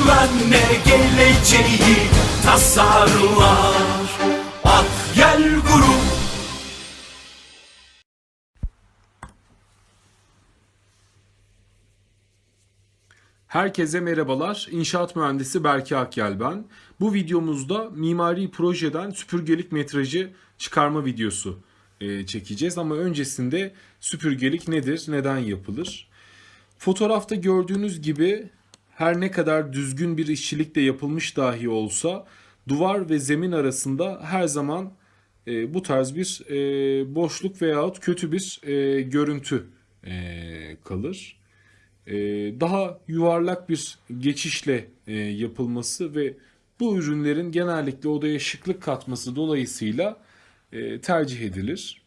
güvenle geleceği tasarlar At gel grup Herkese merhabalar. İnşaat mühendisi Berke Akyel ben. Bu videomuzda mimari projeden süpürgelik metrajı çıkarma videosu e, çekeceğiz. Ama öncesinde süpürgelik nedir, neden yapılır? Fotoğrafta gördüğünüz gibi her ne kadar düzgün bir işçilikle yapılmış dahi olsa duvar ve zemin arasında her zaman e, bu tarz bir e, boşluk veyahut kötü bir e, görüntü e, kalır e, daha yuvarlak bir geçişle e, yapılması ve bu ürünlerin genellikle odaya şıklık katması dolayısıyla e, tercih edilir.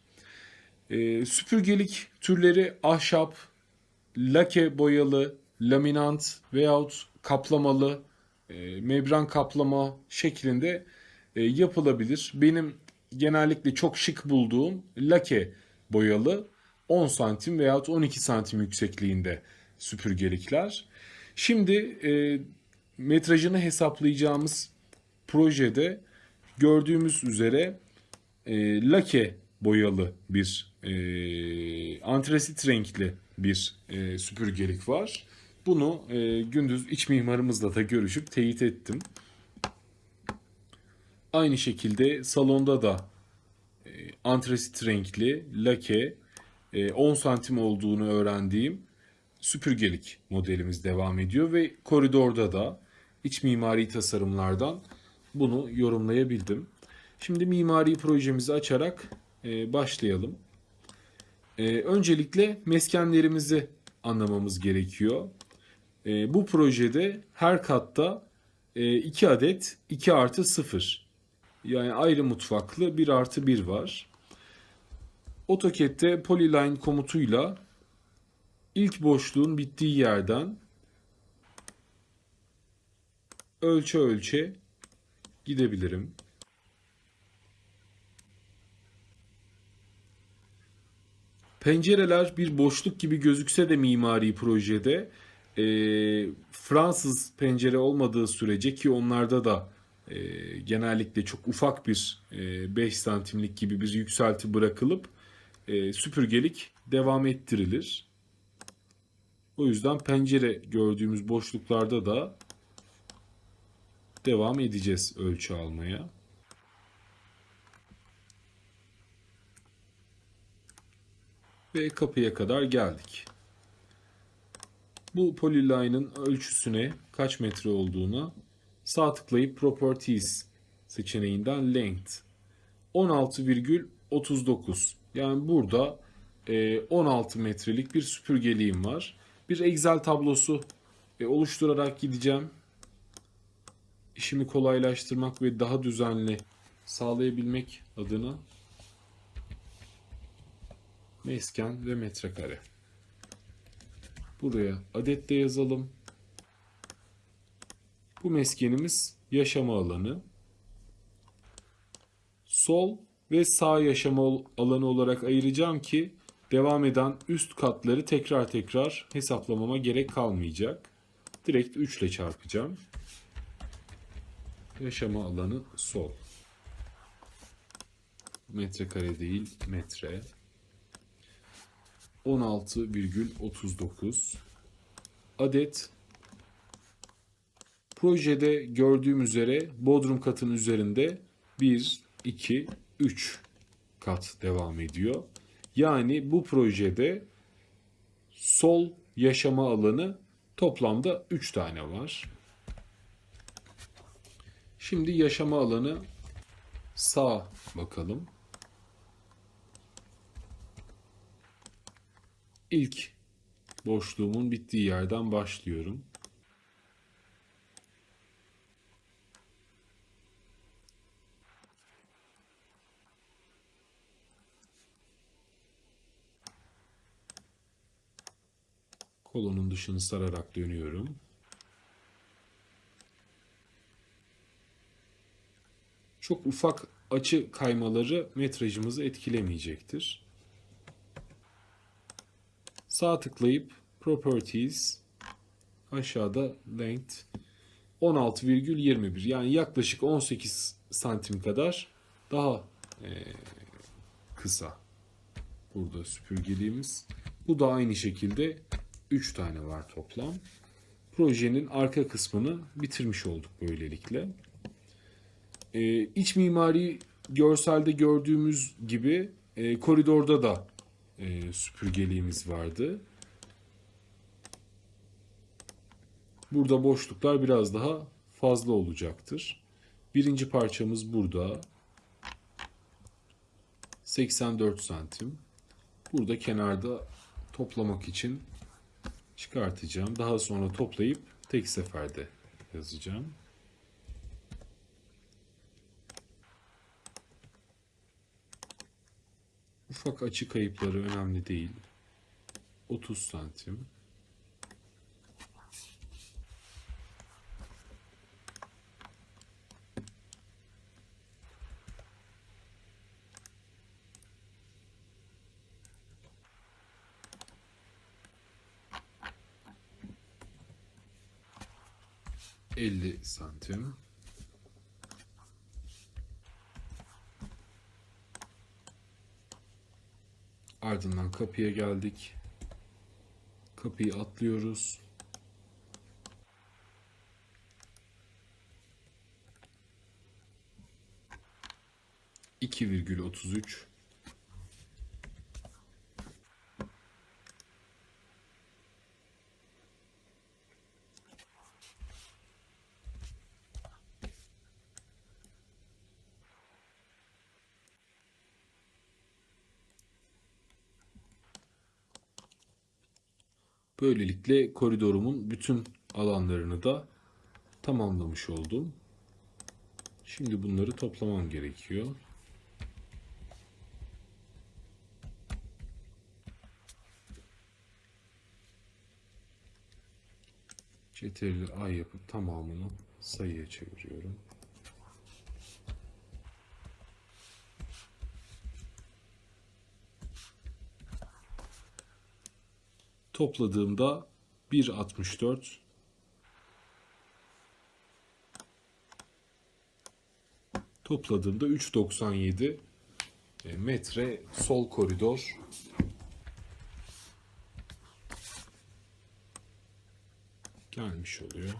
E, Süpürgelik türleri ahşap, lake boyalı, laminant veyahut kaplamalı, e, membran kaplama şeklinde e, yapılabilir. Benim genellikle çok şık bulduğum lake boyalı 10 santim veyahut 12 santim yüksekliğinde süpürgelikler. Şimdi e, metrajını hesaplayacağımız projede gördüğümüz üzere e, lake boyalı bir e, antrasit renkli bir e, süpürgelik var. Bunu e, gündüz iç mimarımızla da görüşüp teyit ettim. Aynı şekilde salonda da e, antrasit renkli lake e, 10 santim olduğunu öğrendiğim süpürgelik modelimiz devam ediyor ve koridorda da iç mimari tasarımlardan bunu yorumlayabildim. Şimdi mimari projemizi açarak e, başlayalım. E, öncelikle meskenlerimizi anlamamız gerekiyor. E, bu projede her katta 2 adet 2 artı 0 yani ayrı mutfaklı 1 artı 1 var. AutoCAD'de Polyline komutuyla ilk boşluğun bittiği yerden ölçe ölçe gidebilirim. Pencereler bir boşluk gibi gözükse de mimari projede e, Fransız pencere olmadığı sürece ki onlarda da e, genellikle çok ufak bir e, 5 santimlik gibi bir yükselti bırakılıp e, süpürgelik devam ettirilir. O yüzden pencere gördüğümüz boşluklarda da devam edeceğiz ölçü almaya. Ve kapıya kadar geldik. Bu polyline'ın ölçüsüne kaç metre olduğuna sağ tıklayıp Properties seçeneğinden Length 16,39 yani burada 16 metrelik bir süpürgeliğim var bir Excel tablosu e, oluşturarak gideceğim. İşimi kolaylaştırmak ve daha düzenli sağlayabilmek adına mesken ve metrekare. Buraya adet de yazalım. Bu meskenimiz yaşama alanı. Sol ve sağ yaşama alanı olarak ayıracağım ki devam eden üst katları tekrar tekrar hesaplamama gerek kalmayacak. Direkt 3 ile çarpacağım. Yaşama alanı sol. Metrekare değil metre. 16,39 adet projede gördüğüm üzere bodrum katın üzerinde 1, 2, 3 kat devam ediyor. Yani bu projede sol yaşama alanı toplamda 3 tane var. Şimdi yaşama alanı sağ bakalım. İlk boşluğumun bittiği yerden başlıyorum. Kolonun dışını sararak dönüyorum. Çok ufak açı kaymaları metrajımızı etkilemeyecektir. Sağ tıklayıp Properties aşağıda Length 16,21 yani yaklaşık 18 santim kadar daha e, kısa. Burada süpürgeliğimiz. Bu da aynı şekilde 3 tane var toplam. Projenin arka kısmını bitirmiş olduk böylelikle. Ee, iç mimari görselde gördüğümüz gibi e, koridorda da e, süpürgeliğimiz vardı. Burada boşluklar biraz daha fazla olacaktır. Birinci parçamız burada. 84 santim. Burada kenarda toplamak için çıkartacağım. Daha sonra toplayıp tek seferde yazacağım. Ufak açı kayıpları önemli değil. 30 santim. Ardından kapıya geldik. Kapıyı atlıyoruz. virgül 2,33 Böylelikle koridorumun bütün alanlarını da tamamlamış oldum. Şimdi bunları toplamam gerekiyor. Ctrl A yapıp tamamını sayıya çeviriyorum. Topladığımda 1.64 Topladığımda 3.97 e, metre sol koridor gelmiş oluyor.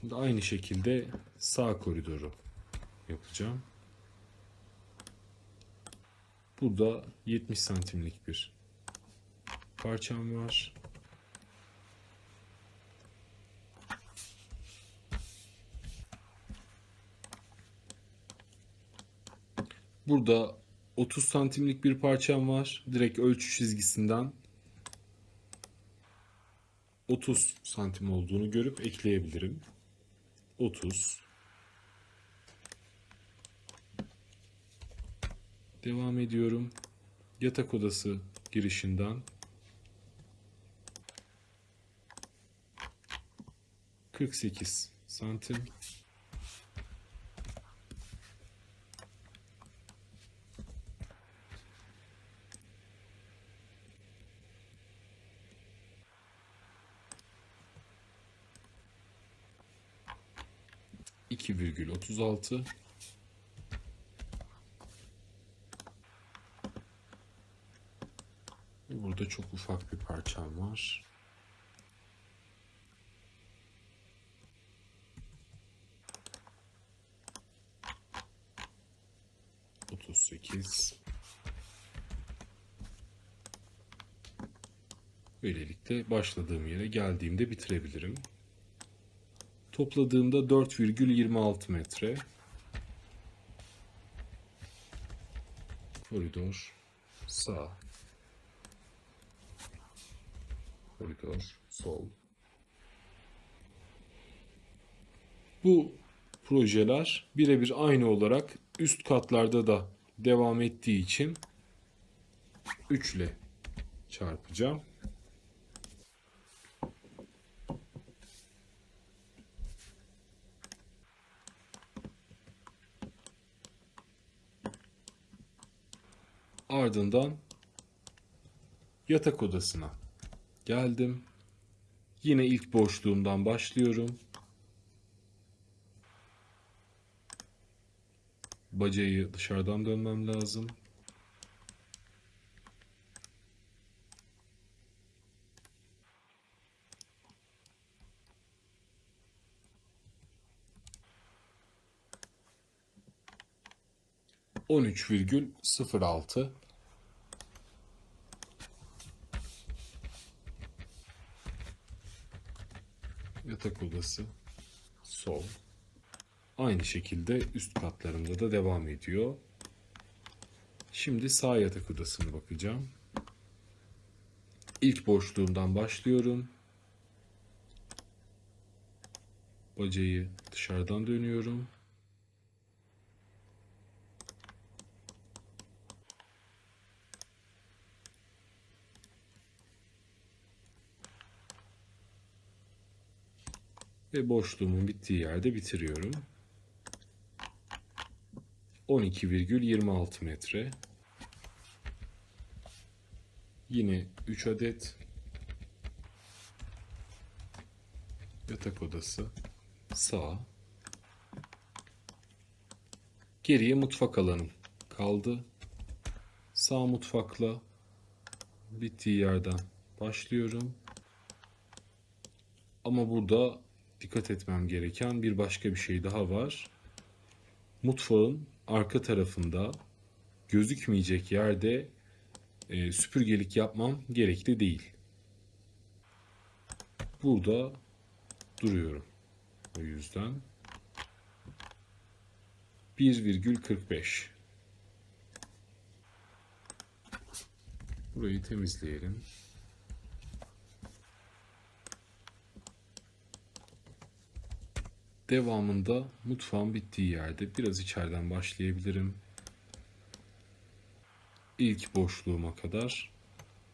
Şimdi aynı şekilde sağ koridoru yapacağım. Burada 70 santimlik bir parçam var. Burada 30 santimlik bir parçam var. Direkt ölçü çizgisinden 30 santim olduğunu görüp ekleyebilirim. 30 Devam ediyorum. Yatak odası girişinden kırk sekiz santim. İki virgül otuz altı. Burada çok ufak bir parçam var. Otuz sekiz. Böylelikle başladığım yere geldiğimde bitirebilirim. Topladığımda 4,26 metre. Koridor sağ koridor sol. Bu projeler birebir aynı olarak üst katlarda da devam ettiği için 3 ile çarpacağım. Ardından yatak odasına geldim. Yine ilk boşluğumdan başlıyorum. Bacayı dışarıdan dönmem lazım. On üç virgül sıfır altı. Yatak odası sol. Aynı şekilde üst katlarında da devam ediyor. Şimdi sağ yatak odasına bakacağım. İlk boşluğumdan başlıyorum. Bacayı dışarıdan dönüyorum. Ve boşluğumun bittiği yerde bitiriyorum. 12,26 metre. Yine 3 adet yatak odası sağ. Geriye mutfak alanım kaldı. Sağ mutfakla bittiği yerden başlıyorum. Ama burada dikkat etmem gereken bir başka bir şey daha var. Mutfağın arka tarafında gözükmeyecek yerde e, süpürgelik yapmam gerekli değil. Burada duruyorum. O yüzden 1,45 Burayı temizleyelim. Devamında mutfağın bittiği yerde biraz içeriden başlayabilirim. İlk boşluğuma kadar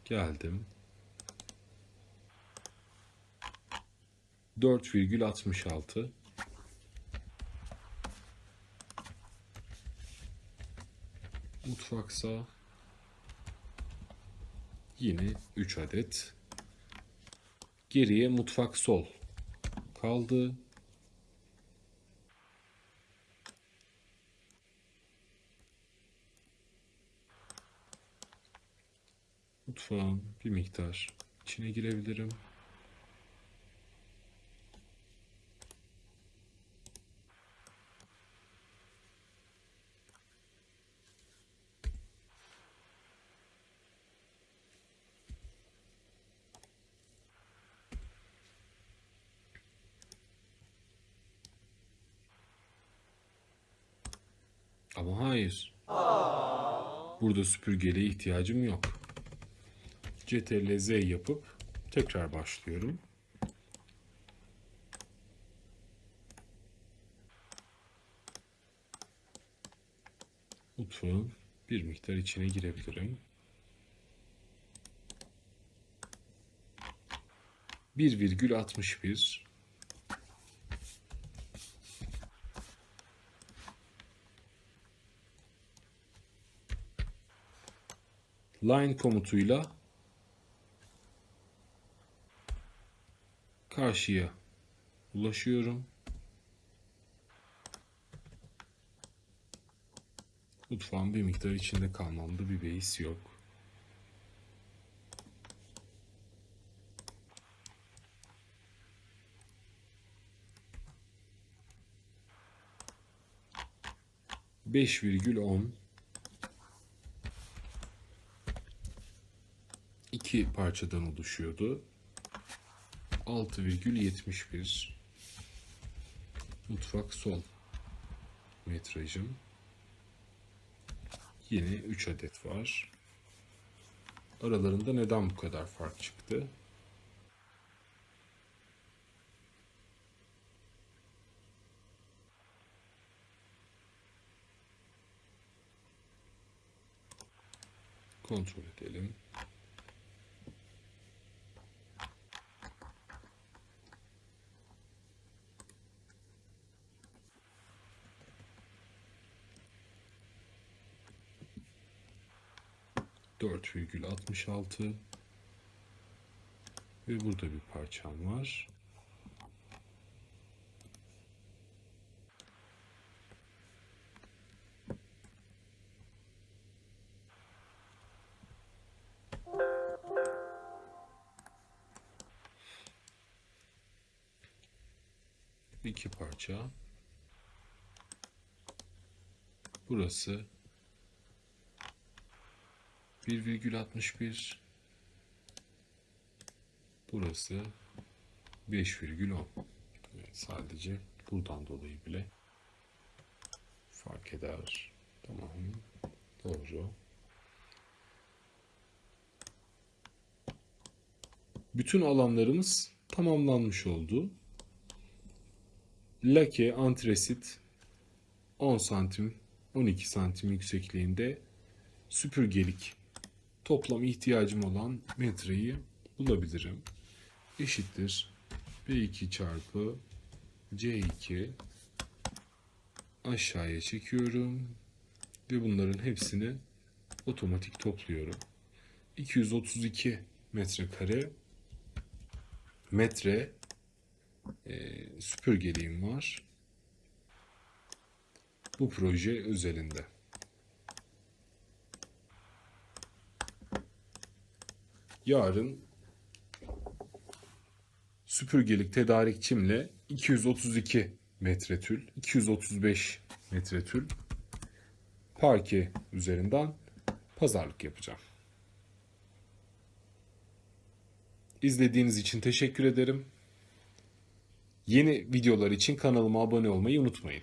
geldim. 4,66 Mutfaksa yine 3 adet. Geriye mutfak sol kaldı. Mutfağın bir miktar içine girebilirim. Ama hayır. Burada süpürgeliğe ihtiyacım yok. CTRL Z yapıp tekrar başlıyorum. Mutfağın bir miktar içine girebilirim. 1,61 line komutuyla karşıya ulaşıyorum. Mutfağın bir miktar içinde kalmamda bir beis yok. Beş virgül on iki parçadan oluşuyordu. 6,71 Mutfak sol metrajım. Yine 3 adet var. Aralarında neden bu kadar fark çıktı? Kontrol edelim. Dört virgül altmış altı Ve burada bir parçam var. İki parça. Burası 1,61 Burası 5,10 evet, Sadece buradan dolayı bile fark eder. Tamam. Doğru. Bütün alanlarımız tamamlanmış oldu. Lake antresit 10 santim 12 santim yüksekliğinde süpürgelik toplam ihtiyacım olan metreyi bulabilirim. Eşittir B2 çarpı C2 aşağıya çekiyorum ve bunların hepsini otomatik topluyorum. 232 metrekare metre e, süpürgeliğim var bu proje özelinde. Yarın süpürgelik tedarikçimle 232 metre tül, 235 metre tül parke üzerinden pazarlık yapacağım. İzlediğiniz için teşekkür ederim. Yeni videolar için kanalıma abone olmayı unutmayın.